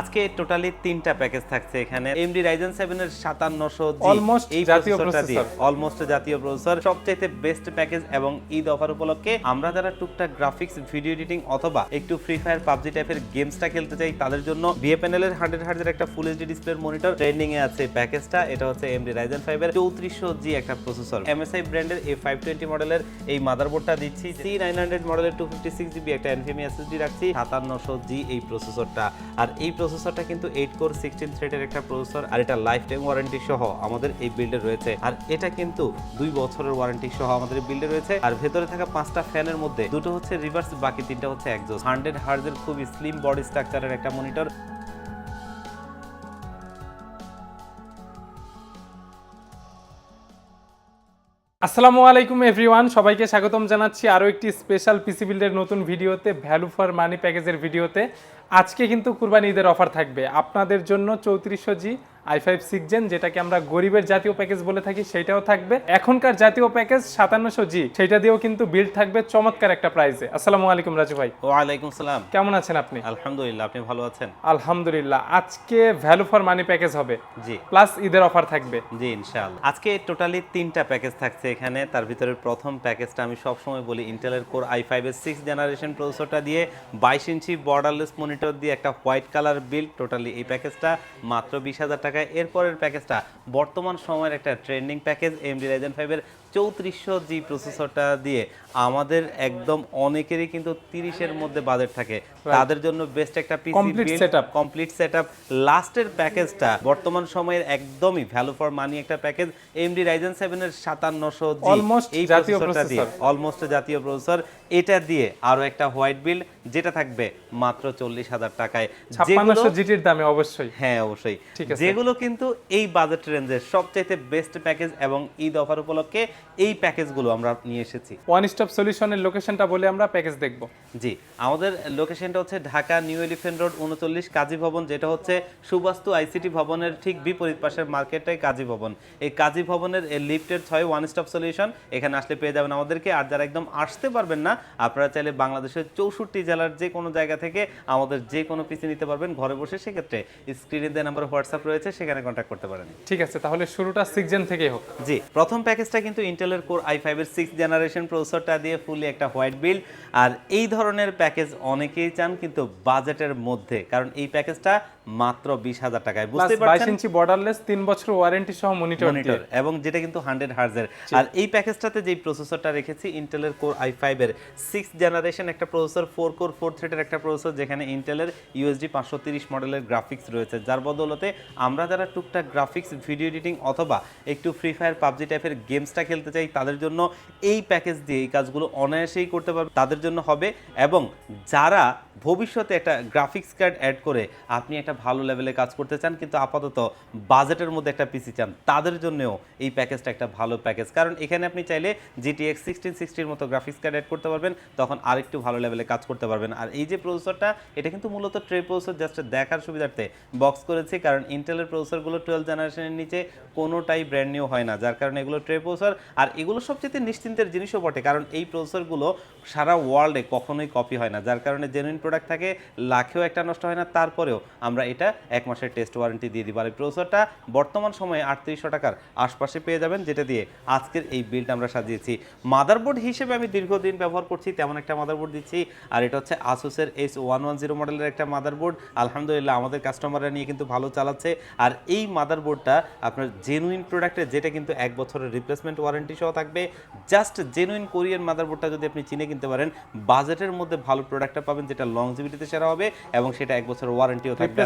আজকে টোটালি তিনটা প্যাকেজ থাকছে এখানে। এমডি রাইজেন সেভেন এর সাতান্নশো Almost এই জাতীয় processor। অলমোস্ট জাতীয় প্রসেসর সবচাইতে বেস্ট প্যাকেজ এবং ঈদ অফার উপলক্ষে আমরা যারা টুকটাক গ্রাফিক্স ভিডিও এডিটিং অথবা একটু ফ্রি ফায়ার পাবজি টাইপের গেমসটা খেলতে চাই তাদের জন্য বিএপএনএল এর হান্ড্রেড হার্জের একটা ফুল এইচডি ডিসপ্লের মনিটর ট্রেন্ডিং এ আছে প্যাকেজটা এটা হচ্ছে এমডি রাইজেন ফাইভ এর চৌত্রিশশো জি একটা প্রসেসর এমএসআই ব্র্যান্ডের এ ফাইভ টোয়েন্টি মডেলের এই মাদারবোর্ডটা দিচ্ছি। সি নাইন হান্ড্রেড মডেলের টু ফিফটি সিক্স জিবি একটা এনভিএমি এসএসডি রাখছি সাতান্নশো জি এই প্রসেসরটা আর এই প্রসেসরটা কিন্তু এইট কোর সিক্সটিন থ্রেডের একটা প্রসেসর আর এটা লাইফ টাইম ওয়ারেন্টি সহ আমাদের এই বিল্ডে রয়েছে। আর এটা কিন্তু দুই বছরের ওয়ারেন্টি সহ আমাদের বিল্ডে রয়েছে। আর ভেতরে থাকা পাঁচটা ফ্যানের মধ্যে দুটো হচ্ছে রিভার্স বাকি তিনটা হচ্ছে একজোস হান্ড্রেড হার্জের খুবই স্লিম বডি স্ট্রাকচারের একটা মনিটর আসসালামু আলাইকুম এভরিওয়ান সবাইকে স্বাগতম জানাচ্ছি আরও একটি স্পেশাল পিসি বিল্ডের নতুন ভিডিওতে ভ্যালু ফর মানি প্যাকেজের ভিডিওতে। আজকে কিন্তু কুরবানি ঈদের অফার থাকবে। আপনাদের জন্য চৌত্রিশশো G I five six gen যেটাকে আমরা গরিবের জাতীয় প্যাকেজ বলে থাকি সেটাও থাকবে। এখনকার জাতীয় প্যাকেজ সাতান্নশো জি সেটা দিয়েও কিন্তু বিল্ড থাকবে চমৎকার একটা প্রাইসে আসসালামু আলাইকুম রাজু ভাই। ওয়ালাইকুম সালাম। কেমন আছেন আপনি? আলহামদুলিল্লাহ আপনি ভালো আছেন? আলহামদুলিল্লাহ আজকে ভ্যালু ফর মানি প্যাকেজ হবে। জি। প্লাস ঈদের অফার থাকবে। জি ইনশাআল্লাহ। আজকে টোটালি তিনটা প্যাকেজ থাকছে এখানে। তার ভিতরে প্রথম প্যাকেজটা আমি সবসময় বলি ইন্টেলের কোর আই ফাইভ এর সিক্স জেনারেশন প্রসেসরটা দিয়ে বাইশ ইঞ্চি বর্ডারলেস মনিটর দিয়ে একটা হোয়াইট কালার বিল টোটালি এই প্যাকেজটা মাত্র বিশ হাজার টাকায়। এরপরের প্যাকেজটা বর্তমান সময়ের একটা ট্রেন্ডিং প্যাকেজ এমডি রাইজেন ফাইভের চৌত্রিশশো জি প্রসেসরটা দিয়ে আমাদের একদম অনেকেরই কিন্তু তিরিশের মধ্যে বাজেট থাকে। তাদের জন্য বেস্ট একটা পিসি। কমপ্লিট সেটআপ লাস্টের প্যাকেজটা বর্তমান সময়ের একদমই ভ্যালু ফর মানি একটা প্যাকেজ এমডি রাইজেন সেভেন এর সাতান্নশো Almost এই জাতীয় প্রসেসরটা দিয়ে অলমোস্ট জাতীয় প্রসেসর এটা দিয়ে আরও একটা হোয়াইট বিল যেটা থাকবে মাত্র চল্লিশ হাজার টাকায়। ছাপ্পান্নশো যেগুলো- জিটির দামে অবশ্যই। হ্যাঁ অবশ্যই। যেগুলো কিন্তু এই বাজেট রেঞ্জের সবচাইতে বেস্ট প্যাকেজ এবং ঈদ অফার উপলক্ষে এই প্যাকেজগুলো আমরা নিয়ে এসেছি। ওয়ান স্টপ সলিউশনের লোকেশনটা বলে আমরা প্যাকেজ দেখব। জি আমাদের লোকেশনটা হচ্ছে ঢাকা নিউ এলিফেন্ট রোড উনচল্লিশ কাজী ভবন যেটা হচ্ছে সুবাস্তু আইসিটি ভবনের ঠিক বিপরীত পাশের মার্কেটটাই কাজী ভবন। এই কাজী ভবনের লিফটের ছয় ওয়ান স্টপ সলিউশন এখানে আসলে পেয়ে যাবেন আমাদেরকে। আর যারা একদম আসতে পারবেন না আপনারা চাইলে বাংলাদেশের চৌষট্টি জেলার যে কোনো জায়গা থেকে আমাদের যে কোনো পিসি নিতে পারবেন ঘরে বসে। সেক্ষেত্রে স্ক্রিনে দেওয়া নাম্বার হোয়াটসঅ্যাপ রয়েছে সেখানে কন্ট্যাক্ট করতে পারেন। ঠিক আছে তাহলে শুরুটা সিক্স জেন থেকেই হোক। জি প্রথম প্যাকেজটা কিন্তু ইন্টেলের কোর আই ফাইভের সিক্স জেনারেশন প্রসেসরটা দিয়ে ফুলি একটা হোয়াইট বিল আর এই ধরনের প্যাকেজ অনেকেই চান কিন্তু বাজেটের মধ্যে। কারণ এই প্যাকেজটা মাত্র বিশ হাজার টাকায়। বুঝতে পারছেন? ইঞ্চি বর্ডারলেস তিন বছর ওয়ারেন্টি সহ মনিটর মনিটর এবং যেটা কিন্তু হান্ড্রেড হার্জের আর এই প্যাকেজটাতে যে প্রসেসরটা রেখেছি ইন্টেলের কোর আই ফাইভের সিক্স জেনারেশন একটা প্রসেসর ফোর কোর ফোর থ্রেডের একটা প্রসেসর যেখানে ইন্টেলের ইউএসডি পাঁচশো তিরিশ মডেলের গ্রাফিক্স রয়েছে। যার বদলতে আমরা যারা টুকটাক গ্রাফিক্স ভিডিও এডিটিং অথবা একটু ফ্রি ফায়ার পাবজি টাইপের গেমসটা খেলতে চাই, তাদের জন্য এই প্যাকেজ দিয়ে এই কাজগুলো অনায়াসেই করতে পারবে, তাদের জন্য হবে। এবং যারা ভবিষ্যতে একটা গ্রাফিক্স কার্ড অ্যাড করে আপনি একটা ভালো লেভেলে কাজ করতে চান, কিন্তু আপাতত বাজেটের মধ্যে একটা পিসি চান, তাদের জন্যও এই প্যাকেজটা একটা ভালো প্যাকেজ কারণ এখানে আপনি চাইলে জিটিএক্স সিক্সটিন সিক্সটির মতো গ্রাফিক্স কার্ড অ্যাড করতে পারবেন, তখন আরেকটু ভালো লেভেলে কাজ করতে পারবেন। আর এই যে প্রসেসরটা এটা কিন্তু মূলত ট্রে প্রসেসর জাস্ট দেখার সুবিধার্থে বক্স করেছি, কারণ ইন্টেলের প্রসেসরগুলো টুয়েলভ জেনারেশনের নিচে কোনোটাই ব্র্যান্ড নিউ হয় না। যার কারণে এগুলো ট্রে প্রসেসর আর এগুলো সবচেয়ে নিশ্চিন্তের জিনিসও বটে, কারণ এই প্রসেসরগুলো সারা ওয়ার্ল্ডে কখনোই কপি হয় না। যার কারণে জেনুইন প্রোডাক্ট থাকে, লাখেও একটা নষ্ট হয় না, তারপরেও আমরা এটা এক মাসের টেস্ট ওয়ারেন্টি দিয়ে দিব। আর এই প্রসেসরটা বর্তমান সময়ে আটত্রিশশো টাকার আশপাশে পেয়ে যাবেন, যেটা দিয়ে আজকের এই বিলটা আমরা সাজিয়েছি। মাদারবোর্ড হিসেবে আমি দীর্ঘদিন ব্যবহার করছি, তেমন একটা মাদারবোর্ড দিচ্ছি, আর এটা হচ্ছে আসুসের এস ওয়ান ওয়ান জিরো মডেলের একটা মাদারবোর্ড আলহামদুলিল্লাহ, আমাদের কাস্টমাররা নিয়ে কিন্তু ভালো চালাচ্ছে। আর এই মাদারবোর্ডটা আপনার জেনুইন প্রোডাক্টের যেটা কিন্তু এক বছরের রিপ্লেসমেন্ট ওয়ারেন্টি সহ থাকবে। জাস্ট জেনুইন কোরিয়ান মাদারবোর্ডটা যদি আপনি চিনে কিনতে পারেন বাজেটের মধ্যে ভালো প্রোডাক্টটা পাবেন যেটা লংজিভিটিতে সেরা হবে এবং সেটা এক বছরের ওয়ারেন্টিও থাকবে।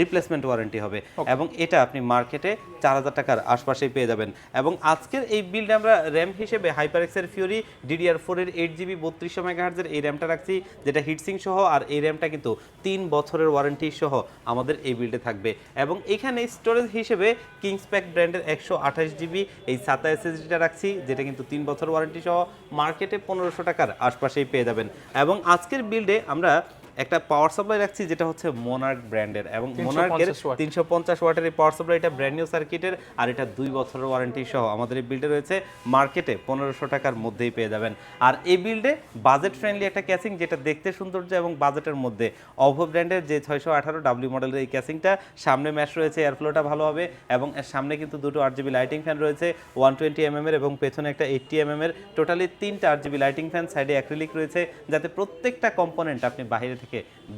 রিপ্লেসমেন্ট ওয়ারেন্টি ওয়ারেন্টি হবে। এবং এটা আপনি মার্কেটে চার হাজার টাকার আশপাশেই পেয়ে যাবেন। এবং আজকের এই বিলটা আমরা র্যাম হিসেবে হাইপার এক্সের ফিউরি ডিডিআর ফোর এর এইট জিবি বত্রিশশো মেগাহার্জের এই র্যামটা রাখছি যেটা হিটসিং সহ আর এই র্যামটা কিন্তু তিন বছরের ওয়ারেন্টি সহ আমাদের এই বিল্ডে থাকবে। এবং এখানে স্টোরেজ হিসেবে কিংস প্যাক ব্র্যান্ডের একশো আঠাশ জিবি এই সাতা এসএসডিটা রাখছি, যেটা কিন্তু তিন বছর ওয়ারেন্টি সহ মার্কেটে পনেরোশো টাকার আশপাশেই পেয়ে যাবেন। এবং আজকের বিল্ডে আমরা একটা পাওয়ার সাপ্লাই রাখছি যেটা হচ্ছে মোনার্ক ব্র্যান্ডের এবং মোনার্কের তিনশো পঞ্চাশ ওয়াটের এই পাওয়ার সাপ্লাই এটা ব্র্যান্ড নিউ সার্কিটের আর এটা দুই বছরের ওয়ারেন্টি সহ আমাদের এই বিল্ডে রয়েছে। মার্কেটে পনেরোশো টাকার মধ্যেই পেয়ে যাবেন। আর এই বিল্ডে বাজেট ফ্রেন্ডলি একটা ক্যাসিং যেটা দেখতে সৌন্দর্য এবং বাজেটের মধ্যে অভো ব্র্যান্ডের যে ছয়শো আঠারো ডাব্লিউ মডেলের এই ক্যাসিংটা সামনে ম্যাশ রয়েছে এয়ারফ্লোটা ভালো হবে এবং এর সামনে কিন্তু দুটো আট জিবি লাইটিং ফ্যান রয়েছে ওয়ান টোয়েন্টি এম এর এবং পেছনে একটা এইটটি এম এর টোটালি তিনটা আট জিবি লাইটিং ফ্যান সাইডে অ্যাক্রিলিক রয়েছে যাতে প্রত্যেকটা কম্পোনেন্ট আপনি বাইরে থেকে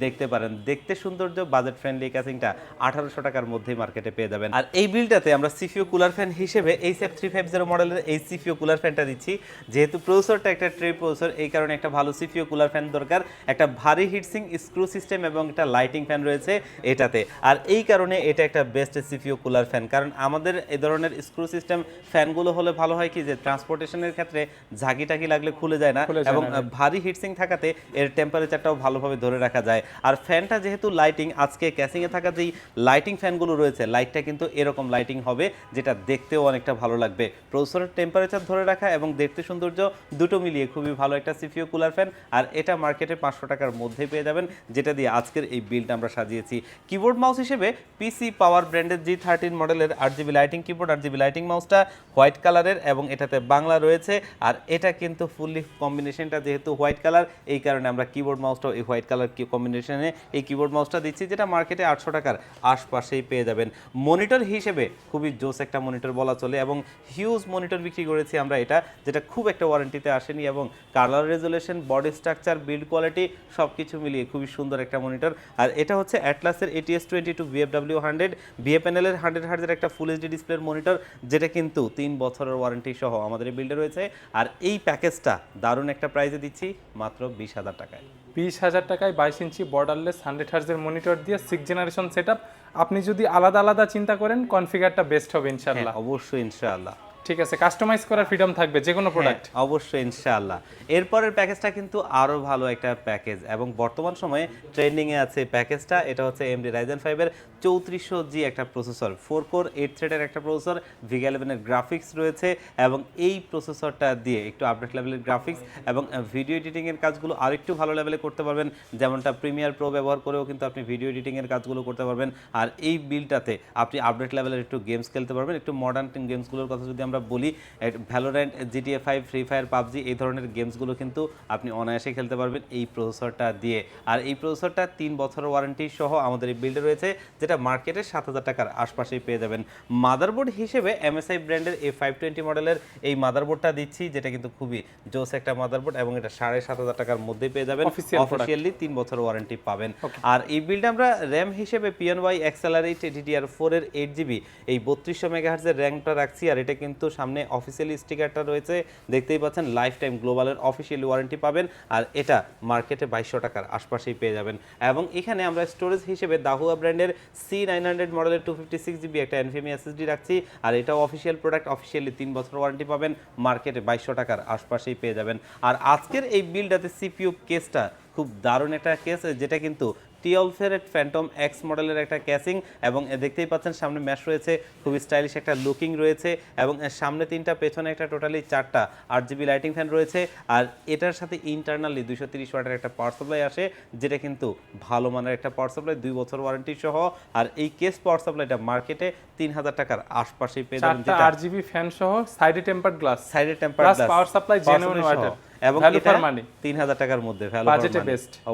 দেখতে পারেন। দেখতে সৌন্দর্য বাজেট ফ্রেন্ডলি ক্যাসিংটা আঠারোশো টাকার মধ্যেই মার্কেটে পেয়ে যাবেন। আর এই বিলটাতে আমরা সিফিও কুলার ফ্যান হিসেবে এই সেফ থ্রি ফাইভ জিরো মডেলের এই সিফিও কুলার ফ্যানটা দিচ্ছি। যেহেতু প্রসেসরটা একটা ট্রে প্রসেসর এই কারণে একটা ভালো সিফিও কুলার ফ্যান দরকার। একটা ভারী হিটসিং স্ক্রু সিস্টেম এবং একটা লাইটিং ফ্যান রয়েছে এটাতে। আর এই কারণে এটা একটা বেস্ট সিফিও কুলার ফ্যান কারণ আমাদের এই ধরনের স্ক্রু সিস্টেম ফ্যানগুলো হলে ভালো হয় কি? যে ট্রান্সপোর্টেশনের ক্ষেত্রে ঝাঁকি টাকি লাগলে খুলে যায় না। এবং ভারী হিটসিং থাকাতে এর টেম্পারেচারটাও ভালোভাবে ধরে রাখা যায়। আর ফ্যানটা যেহেতু লাইটিং আজকে ক্যাসিংয়ে থাকা যেই লাইটিং ফ্যানগুলো রয়েছে লাইটটা কিন্তু এরকম লাইটিং হবে, যেটা দেখতেও অনেকটা ভালো লাগবে। প্রসেসরের টেম্পারেচার ধরে রাখা এবং দেখতে সৌন্দর্য দুটো মিলিয়ে খুবই ভালো একটা সিপিও কুলার ফ্যান আর এটা মার্কেটে পাঁচশো টাকার মধ্যে পেয়ে যাবেন, যেটা দিয়ে আজকের এই বিলটা আমরা সাজিয়েছি। কিবোর্ড মাউস হিসেবে পিসি পাওয়ার ব্র্যান্ডের জি থার্টিন মডেলের আট জিবি লাইটিং কিবোর্ড আট জিবি লাইটিং মাউসটা হোয়াইট কালারের এবং এটাতে বাংলা রয়েছে, আর এটা কিন্তু ফুললি কম্বিনেশনটা যেহেতু হোয়াইট কালার এই কারণে আমরা কিবোর্ড মাউসটাও এই হোয়াইট কালার কম্বিনেশনে এই কিবোর্ড মাউসটা দিচ্ছি, যেটা মার্কেটে আটশো টাকার আশপাশেই পেয়ে যাবেন। মনিটর হিসেবে খুবই জোস একটা মনিটর বলা চলে, এবং হিউজ মনিটর বিক্রি করেছি আমরা এটা, যেটা খুব একটা ওয়ারেন্টিতে আসেনি, এবং colour resolution body structure build quality সব কিছু মিলিয়ে খুবই সুন্দর একটা মনিটর আর এটা হচ্ছে অ্যাটলাসের ATS twenty two BFW hundred VA প্যানেলের হান্ড্রেড হার্জের একটা ফুল এইচডি ডিসপ্লের মনিটর যেটা কিন্তু তিন বছরের ওয়ারেন্টি সহ আমাদের বিল্ডে রয়েছে। আর এই প্যাকেজটা দারুণ একটা প্রাইজে দিচ্ছি, মাত্র বিশ হাজার টাকায়। বিশ হাজার টাকায় বাইশ ইঞ্চি বর্ডারলেস হান্ড্রেড হার্জের মনিটর দিয়ে সিক্স জেনারেশন সেট আপনি যদি আলাদা আলাদা চিন্তা করেন কনফিগারটা বেস্ট হবে হ্যাঁ ইনশাল্লাহ অবশ্যই, ইনশাআল্লাহ। ঠিক আছে কাস্টমাইজ করার ফ্রিডম থাকবে যে কোনো প্রোডাক্ট হ্যাঁ, অবশ্যই ইনশাআল্লাহ। এরপরের প্যাকেজটা কিন্তু আরও ভালো একটা প্যাকেজ এবং বর্তমান সময়ে ট্রেন্ডিং এ আছে প্যাকেজটা। এটা হচ্ছে এমডি রাইজেন ফাইভের চৌত্রিশশো জি একটা প্রসেসর ফোর কোর এইট থ্রেডের একটা প্রসেসর ভিগা ইলেভেনের গ্রাফিক্স রয়েছে এবং এই প্রসেসরটা দিয়ে একটু আপডেট লেভেলের গ্রাফিক্স এবং ভিডিও এডিটিং এর কাজগুলো আরেকটু ভালো লেভেলে করতে পারবেন। যেমনটা প্রিমিয়ার প্রো ব্যবহার করেও কিন্তু আপনি ভিডিও এডিটিং এর কাজগুলো করতে পারবেন। আর এই বিলটাতে আপনি আপডেট লেভেলের একটু গেমস খেলতে পারবেন। একটু মডার্ন গেমসগুলোর কথা যদি আমরা বলি Valorant GTA five Free Fire PUBG এই ধরনের গেমসগুলো কিন্তু আপনি অনায়াসে খেলতে পারবেন এই প্রসেসরটা দিয়ে। আর এই প্রসেসরটা তিন বছরের ওয়ারেন্টি সহ আমাদের এই বিল্ডে রয়েছে যেটা মার্কেটে সাত হাজার টাকার আশপাশেই পেয়ে যাবেন। মাদারবোর্ড হিসেবে এমএসআই ব্র্যান্ডের এই ফাইভ টোয়েন্টি মডেলের এই মাদারবোর্ডটা দিচ্ছি যেটা কিন্তু খুবই জোস একটা মাদারবোর্ড এবং এটা সাড়ে সাত হাজার টাকার মধ্যেই পেয়ে যাবেন। অফিসিয়ালি তিন বছর ওয়ারেন্টি পাবেন। আর এই বিলটা আমরা র্যাম হিসেবে পিএনওয়াই এক্সেলারেট ডিডিআর ফোর এর এইট জিবি এই বত্রিশশো মেগাহার্জের র্যামটা রাখছি আর এটা কিন্তু সামনে অফিসিয়ালি স্টিকারটা রয়েছে। দেখতেই পাচ্ছেন লাইফ টাইম গ্লোবালের অফিসিয়ালি ওয়ারেন্টি পাবেন আর এটা মার্কেটে বাইশশো টাকার আশপাশেই পেয়ে যাবেন। এবং এখানে আমরা স্টোরেজ হিসেবে দাহুয়া ব্র্যান্ডের সি নাইন হান্ড্রেড মডেলের টু ফিফটি সিক্স জিবি একটা এনফিমি এসএসডি রাখছি আর এটাও অফিসিয়াল প্রোডাক্ট অফিসিয়ালি তিন বছর ওয়ারেন্টি পাবেন মার্কেটে বাইশশো টাকার আশপাশেই পেয়ে যাবেন। আর আজকের এই বিলটাতে সিপিইউ কেসটা খুব দারুণ একটা কেস যেটা কিন্তু টিওলফেরেট ফ্যান্টম এক্স মডেলের একটা ক্যাসিং এবং দেখতেই পাচ্ছেন সামনে ম্যাশ রয়েছে খুবই স্টাইলিশ একটা লুকিং রয়েছে এবং সামনে তিনটা পেছনে একটা টোটালি চারটা আট জিবি লাইটিং ফ্যান রয়েছে আর এটার সাথে ইন্টারনালি দুশো তিরিশ ওয়াটের একটা পাওয়ার সাপ্লাই আসে যেটা কিন্তু ভালো মানের একটা পাওয়ার সাপ্লাই দুই বছর ওয়ারেন্টি সহ আর এই কেস পাওয়ার সাপ্লাইটা মার্কেটে তিন হাজার টাকার আশপাশেই পেয়ে যাবেন যেটা আট জিবি ফ্যান সহ সাইডে টেম্পার্ড গ্লাস সাইডে temper Plus power supply genuine water। এবং এটা টাকার মধ্যে।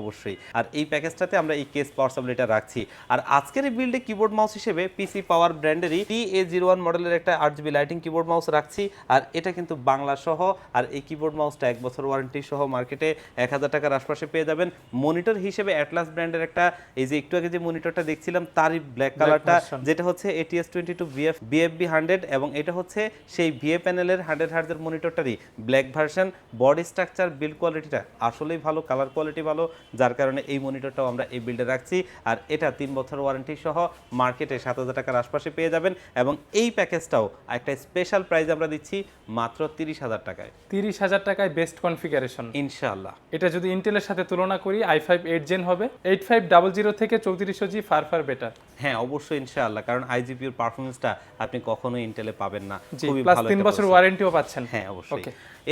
অবশ্যই। আর এই প্যাকেজটাতে আমরা এই কেস পাওয়ার সাপ্লাইটা রাখছি। আর আজকের এই বিল্ডে কিবোর্ড মাউস হিসেবে পিসি পাওয়ার ব্র্যান্ডেরই টি এ জিরো ওয়ান মডেলের একটা লাইটিং কিবোর্ড মাউস রাখছি। আর এটা কিন্তু বাংলা সহ আর এই কিবোর্ড মাউসটা এক বছর ওয়ারেন্টি সহ মার্কেটে এক হাজার টাকার আশপাশে পেয়ে যাবেন। মনিটর হিসেবে অ্যাটলাস ব্র্যান্ডের একটা এই যে একটু আগে যে মনিটরটা দেখছিলাম তারই ব্ল্যাক কালারটা। যেটা হচ্ছে ATS twenty two BF BFB hundred এবং এটা হচ্ছে সেই বিএ প্যানেলের হান্ড্রেড হার্জের মনিটরটারই black version body structure build কোয়ালিটিটা আসলেই ভালো কালার কোয়ালিটি ভালো যার কারণে এই মনিটরটাও আমরা এই বিল্ডে রাখছি। আর এটা তিন বছর ওয়ারেন্টি সহ মার্কেটে সাত হাজার টাকার আশপাশে পেয়ে যাবেন এবং এই প্যাকেজটাও একটা স্পেশাল প্রাইস আমরা দিচ্ছি মাত্র তিরিশ হাজার টাকায়। তিরিশ হাজার টাকায় বেস্ট কনফিগারেশন ইনশাআল্লাহ। এটা যদি ইন্টেলের সাথে তুলনা করি আই ফাইভ এইট জেন হবে এইট ফাইভ ডাবল জিরো থেকে চৌত্রিশশো জি ফার ফার বেটার হ্যাঁ অবশ্যই ইনশাআল্লাহ কারণ আইজিপির পারফরমেন্সটা আপনি কখনোই ইন্টেলে পাবেন না। খুবই ভালো তিন একটা বছর ওয়ারেন্টিও পাচ্ছেন। হ্যাঁ অবশ্যই.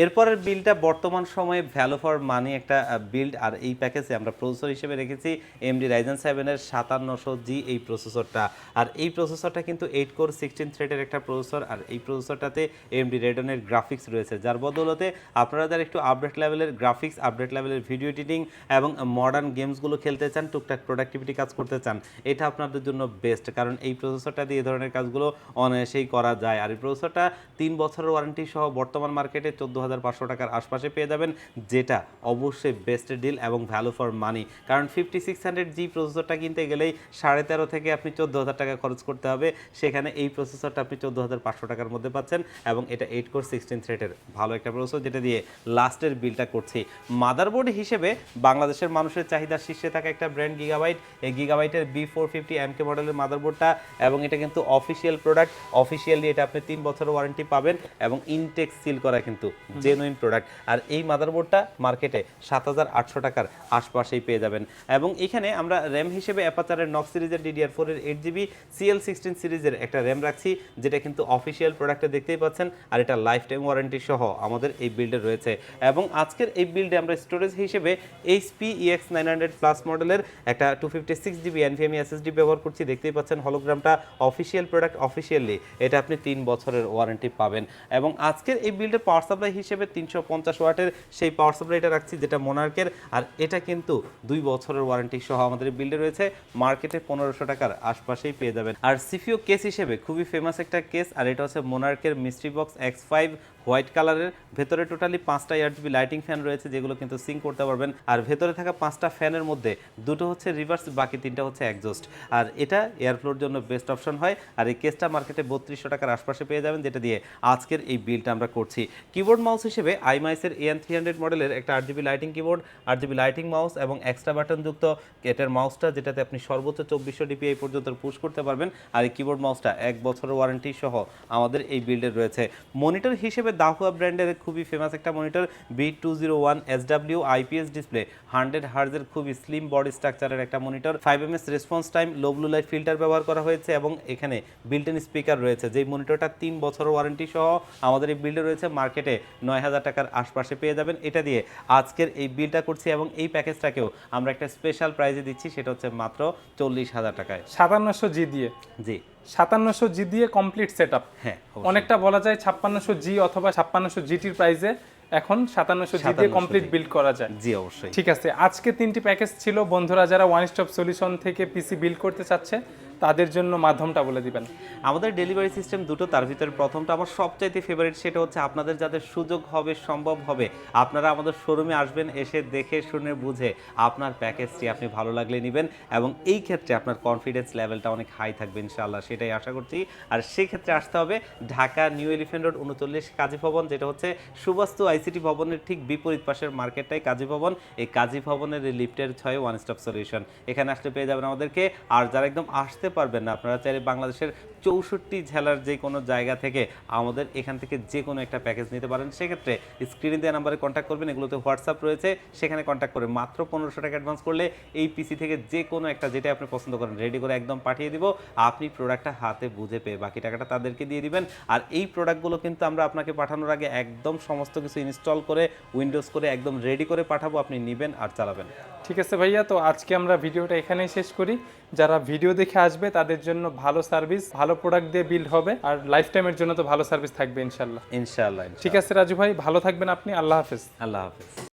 এরপরের বিলটা বর্তমান সময়ে ভ্যালু ফর মানি একটা বিল্ড আর এই প্যাকেজে আমরা প্রসেসর হিসেবে রেখেছি এমডি রাইজেন সেভেনের সাতান্নশো জি এই প্রসেসরটা আর এই প্রসেসরটা কিন্তু এইট কোর সিক্সটিন থ্রেডের একটা প্রসেসর আর এই প্রসেসরটাতে এমডি রেডনের গ্রাফিক্স রয়েছে। যার বদৌলতে আপনারা যারা একটু আপডেট লেভেলের গ্রাফিক্স আপডেট লেভেলের ভিডিও এডিটিং এবং মডার্ন গেমসগুলো খেলতে চান টুকটাক প্রোডাক্টিভিটি কাজ করতে চান এটা আপনাদের জন্য বেস্ট কারণ এই প্রসেসরটা দিয়ে এই ধরনের কাজগুলো অনায়াসেই করা যায়। আর এই প্রসেসরটা তিন বছরের ওয়ারেন্টি সহ বর্তমান মার্কেটে চোদ্দ হাজার পাঁচশো টাকার আশপাশে পেয়ে যাবেন, যেটা অবশ্যই বেস্ট ডিল এবং ভ্যালু ফর মানি কারণ ফিফটি সিক্স হান্ড্রেড জি প্রসেসরটা কিনতে গেলেই সাড়ে তেরো থেকে আপনি চোদ্দ হাজার টাকা খরচ করতে হবে। সেখানে এই প্রসেসরটা আপনি চোদ্দ হাজার পাঁচশো টাকার মধ্যে পাচ্ছেন এবং এটা এইট কোর সিক্সটিন থ্রেটের ভালো একটা প্রসেসর যেটা দিয়ে লাস্টের বিলটা করছি। মাদারবোর্ড হিসেবে বাংলাদেশের মানুষের চাহিদা শীর্ষে থাকা একটা ব্র্যান্ড গিগাবাইট এই গিগাবাইটের B four fifty M K মডেলের মাদারবোর্ডটা এবং এটা কিন্তু অফিসিয়াল প্রোডাক্ট। অফিসিয়ালি এটা আপনি তিন বছরের ওয়ারেন্টি পাবেন এবং ইনটেক সিল করা কিন্তু জেনুইন প্রোডাক্ট আর এই মাদারবোর্ডটা মার্কেটে সাত হাজার আটশো টাকার আশপাশেই পেয়ে যাবেন। এবং এখানে আমরা র্যাম হিসেবে অ্যাপাচারের নক সিরিজের ডিডিআর ফোরের এইট জিবি সিএল সিক্সটিন সিরিজের একটা র্যাম রাখছি, যেটা কিন্তু অফিসিয়াল প্রোডাক্টে দেখতেই পাচ্ছেন। আর এটা লাইফ টাইম ওয়ারেন্টি সহ আমাদের এই বিল্ডে রয়েছে। এবং আজকের এই বিল্ডে আমরা স্টোরেজ হিসেবে HP EX nine hundred plus মডেলের একটা two fifty six GB NVMe SSD ব্যবহার করছি দেখতেই পাচ্ছেন হলোগ্রামটা অফিসিয়াল প্রোডাক্ট অফিসিয়ালি এটা আপনি তিন বছরের ওয়ারেন্টি পাবেন। এবং আজকের এই বিল্ডের পাওয়ার সাপ্লাই হিসেবে তিনশো পঞ্চাশ ওয়াটের সেই পাওয়ার সাপ্লাইটা রাখছি, যেটা মোনার্কের আর এটা কিন্তু দুই বছরের ওয়ারেন্টি সহ আমাদের বিল্ডে রয়েছে। মার্কেটে পনেরোশো টাকার আশপাশেই পেয়ে যাবেন। আর সিফিও কেস হিসেবে খুবই ফেমাস একটা কেস আর এটা হচ্ছে মোনার্কের mystery box X five white কালারের ভেতরে টোটালি পাঁচটা ইয়ারজিবি লাইটিং ফ্যান রয়েছে, যেগুলো কিন্তু সিং করতে পারবেন। আর ভেতরে থাকা পাঁচটা ফ্যানের মধ্যে দুটো হচ্ছে রিভার্স বাকি তিনটা হচ্ছে একজস্ট আর এটা এয়ারফ্লোর জন্য বেস্ট অপশন হয়। আর এই কেসটা মার্কেটে বত্রিশশো টাকার আশপাশে পেয়ে যাবেন, যেটা দিয়ে আজকের এই বিলটা আমরা করছি। কিবোর্ড মাউস হিসেবে আইমাইসের এন থ্রি হান্ড্রেড মডেলের একটা আট জিবি লাইটিং কিবোর্ড আট জিবি লাইটিং মাউস এবং এক্সট্রা বাটনযুক্ত এটার মাউসটা যেটাতে আপনি সর্বোচ্চ চব্বিশশো ডিপিআই পর্যন্ত পুশ করতে পারবেন। আর এই কিবোর্ড মাউসটা এক বছরের ওয়ারেন্টি সহ আমাদের এই বিল্ডে রয়েছে। মনিটর হিসেবে দাহুয়া ব্র্যান্ডের খুবই ফেমাস একটা monitor B two zero one S W IPS display hundred হার্জের খুবই স্লিম বডি স্ট্রাকচারের একটা monitor five M S response time low blue light filter ব্যবহার করা হয়েছে এবং এখানে বিল্টেন স্পিকার রয়েছে। যেই মনিটরটা তিন বছরের ওয়ারেন্টি সহ আমাদের এই বিলটা রয়েছে মার্কেটে নয় হাজার টাকার আশপাশে পেয়ে যাবেন। এটা দিয়ে আজকের এই বিলটা করছি এবং এই প্যাকেজটাকেও আমরা একটা স্পেশাল প্রাইজে দিচ্ছি সেটা হচ্ছে মাত্র চল্লিশ হাজার টাকায়। সাতান্নশো জি দিয়ে? জি। সাতান্নশো জি দিয়ে কমপ্লিট সেট আপ হ্যাঁ অনেকটা বলা যায় ছাপ্পান্নশো জি অথবা ছাপ্পান্নশো জিটির প্রাইসে এখন সাতান্নশো জি দিয়ে কমপ্লিট। বিল্ড করা যায়। জি অবশ্যই। ঠিক আছে আজকে তিনটি প্যাকেজ ছিল। বন্ধুরা যারা ওয়ান স্টপ সলিউশন থেকে পিসি বিল্ড করতে চাচ্ছে তাদের জন্য মাধ্যমটা বলে দিবেন। আমাদের ডেলিভারি সিস্টেম দুটো, তার ভিতরে প্রথমটা আমার সবচাইতে ফেভারিট সেটা হচ্ছে আপনাদের যাদের সুযোগ হবে, সম্ভব হবে, আপনারা আমাদের শোরুমে আসবেন, এসে দেখে, শুনে, বুঝে আপনার প্যাকেজটি আপনি ভালো লাগলে নেবেন এবং এই ক্ষেত্রে আপনার কনফিডেন্স লেভেলটা অনেক হাই থাকবে ইনশাআল্লাহ, সেটাই আশা করছি। আর সেক্ষেত্রে আসতে হবে ঢাকা নিউ এলিফেন্ট রোড উনচল্লিশ কাজী ভবন, যেটা হচ্ছে সুবাস্তু আইসিটি ভবনের ঠিক বিপরীত পাশের মার্কেটটাই কাজী ভবন। এই কাজী ভবনের লিফটের ছয় ওয়ান স্টপ সলিউশন এখানে আসলে পেয়ে যাবেন আমাদেরকে। আর যারা একদম আসতে পারবেন না। আপনারা চাইলে বাংলাদেশের চৌষট্টি জেলার যে কোনো জায়গা থেকে আমাদের এখান থেকে যে কোনো একটা প্যাকেজ নিতে পারেন। সেক্ষেত্রে স্ক্রিনে দেওয়া নাম্বারে কন্ট্যাক্ট করবেন, এগুলোতে হোয়াটসঅ্যাপ রয়েছে। সেখানে কন্ট্যাক্ট করে মাত্র পনেরোশো টাকা অ্যাডভান্স করলে এই পিসি থেকে যে কোনো একটা যেটা আপনি পছন্দ করেন রেডি করে একদম পাঠিয়ে দিব। আপনি প্রোডাক্টটা হাতে বুঝে পেয়ে বাকি টাকাটা তাদেরকে দিয়ে দিবেন। আর এই প্রোডাক্টগুলো কিন্তু আমরা আপনাকে পাঠানোর আগে একদম সমস্ত কিছু ইনস্টল করে উইন্ডোজ করে একদম রেডি করে পাঠাবো, আপনি নেবেন আর চালাবেন। ঠিক আছে ভাইয়া, তো আজকে আমরা ভিডিওটা এখানেই শেষ করি। যারা ভিডিও দেখে আসবে, তাদের জন্য ভালো সার্ভিস ভালো প্রোডাক্ট দিয়ে বিল্ড হবে আর লাইফ টাইমের জন্য তো ভালো সার্ভিস থাকবে ইনশাল্লাহ ইনশাল্লাহ ঠিক আছে রাজু ভাই ভালো থাকবেন আপনি আল্লাহ হাফেজ। আল্লাহ হাফেজ।